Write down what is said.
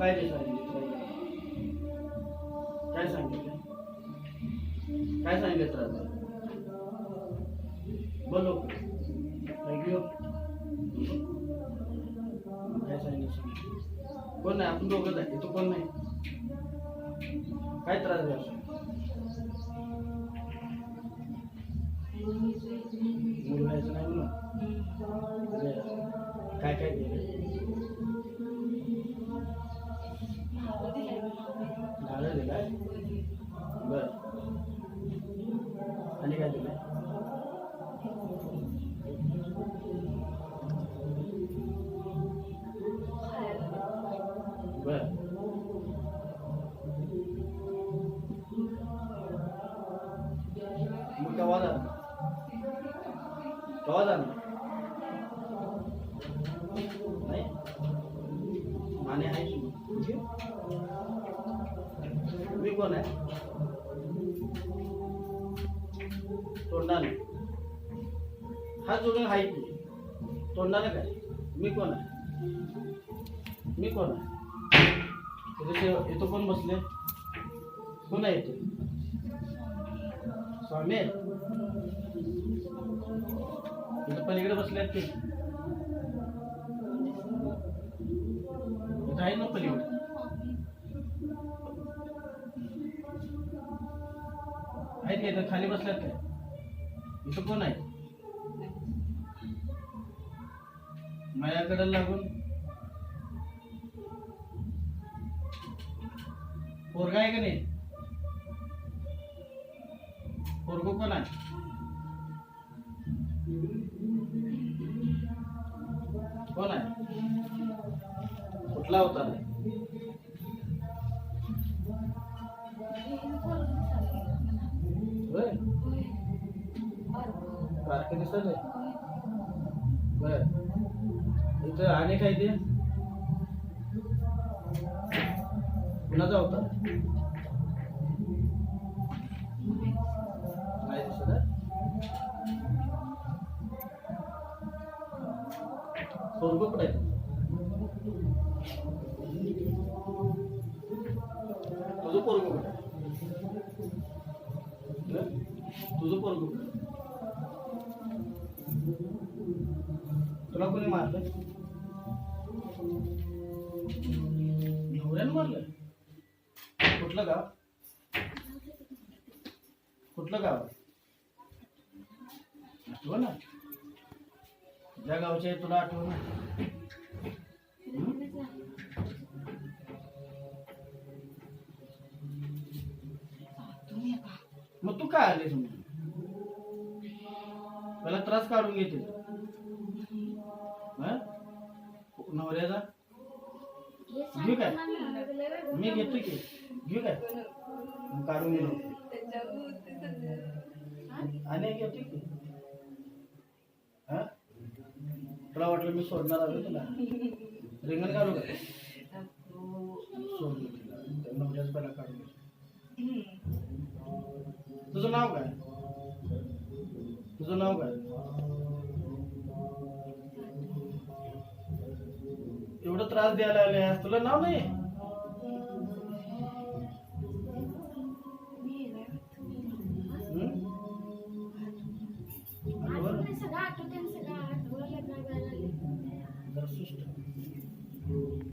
काय ते सांगितलं काय सांगितलं? काय सांगितलं त्रास बोलो काय काय सांगितलं? कोण नाही आपण दोघं जाते तू कोण नाही? काय त्रास झाला? बोलायचं नाही काय काय आणि काय दिलं बर मग केव्हा जाणार केव्हा जाणार नाही माने आहे की? मी कोण आहे तोंडाने हा जोडून आहे की? तोंडाने काय? मी कोण आहे? मी कोण आहे? इथे इथं कोण बसले कोण आहे येतो स्वामी आहेत? इथं पलीकडे बसले आहेत ते आहे ना पलीकडे? आहेत का इथं? खाली बसल्यात काय? इथं कोण आहे? माझ्याकडे लागून पोरगा आहे का नाही? पोरगो कोण आहे? कोण आहे? कुठला होता बारके दिसत बर. इथं आणि काय ते? कुणाचा होता नाही दिसत आहे आहे? तुझं पोरग तुझं पोरग तुला कोणी मारलं? नवऱ्यानं मारलं? कुठलं गाव? कुठलं गाव? आठव ना ज्या गावचे तुला आठव ना मग तू काय आले तुम्ही मला त्रास काढून घेते. नवऱ्याचा घेऊ काय? मी घेतो की. घेऊ काय? मग काढून घेऊ आणि घेतो की. हा? तुला वाटलं मी सोडणार आलो तुला. रिंगण काढू का? सोडलं तिला. नवऱ्याच पहिला काढून घेतो तुझं नाव काय? तुझं नाव काय? त्रास द्यायला आले तुला नाव नाही? जरा सुस्त.